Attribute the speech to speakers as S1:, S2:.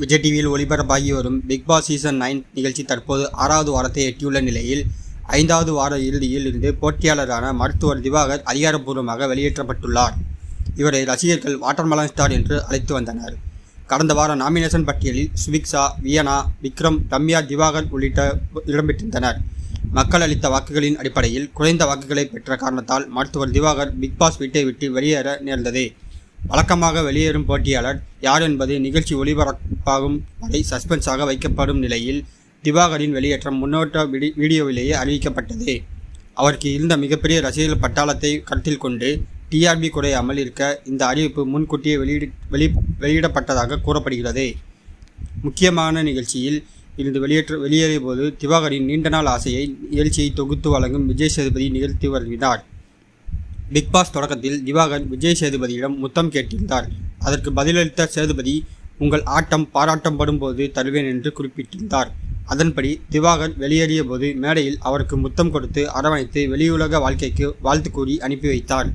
S1: விஜய் டிவியில் ஒளிபரப்பாகி வரும் big Boss season nine நிகழ்ச்சி தற்போது ஆறாவது வாரத்தை எட்டியுள்ள நிலையில் ஐந்தாவது வார இறுதியில் இருந்து போட்டியாளரான மருத்துவர் திவாகர் அதிகாரப்பூர்வமாக வெளியேற்றப்பட்டுள்ளார். இவரை ரசிகர்கள் வாட்டர்மலன் ஸ்டார் என்று அழைத்து வந்தனர். கடந்த வார நாமினேஷன் பட்டியலில் சுபிக்ஷா வியனா விக்ரம் ரம்யா திவாகர் உள்ளிட்ட இடம்பெற்றிருந்தனர். மக்கள் அளித்த வாக்குகளின் அடிப்படையில் குறைந்த வாக்குகளை பெற்ற காரணத்தால் மருத்துவர் திவாகர் பிக் பாஸ் வீட்டை விட்டு வெளியேற நேர்ந்தது. வழக்கமாக வெளியேறும் போட்டியாளர் யார் என்பது நிகழ்ச்சி ஒளிபரப்பாகும் வரை சஸ்பென்ஸாக வைக்கப்படும் நிலையில் திவாகரின் வெளியேற்றம் முன்னோட்ட வீடி- வீடியோவிலேயே அறிவிக்கப்பட்டது. அவருக்கு இருந்த மிகப்பெரிய ரசிகர்கள் பட்டாளத்தை கருத்தில் கொண்டு டிஆர்பி குறையாமல் இருக்க இந்த அறிவிப்பு முன்கூட்டியே வெளியிட வெளி வெளியிடப்பட்டதாக கூறப்படுகிறது. முக்கியமான நிகழ்ச்சியில் இருந்து வெளியேற்ற வெளியேறிய போது திவாகரின் நீண்ட நாள் ஆசையை நிகழ்ச்சியை தொகுத்து வழங்கும் விஜய் சேதுபதி நிகழ்த்தி வருகிறார். பிக் பாஸ் தொடக்கத்தில் திவாகர் விஜய் சேதுபதியிடம் முத்தம் கேட்டிருந்தார். அதற்கு பதிலளித்த சேதுபதி உங்கள் ஆட்டம் பாராட்டம் படும்போது தருவேன் என்று குறிப்பிட்டிருந்தார். அதன்படி திவாகர் வெளியேறிய போது மேடையில் அவருக்கு முத்தம் கொடுத்து அரவணைத்து வெளியுலக வாழ்க்கைக்கு வாழ்த்து கூறி அனுப்பி வைத்தார்.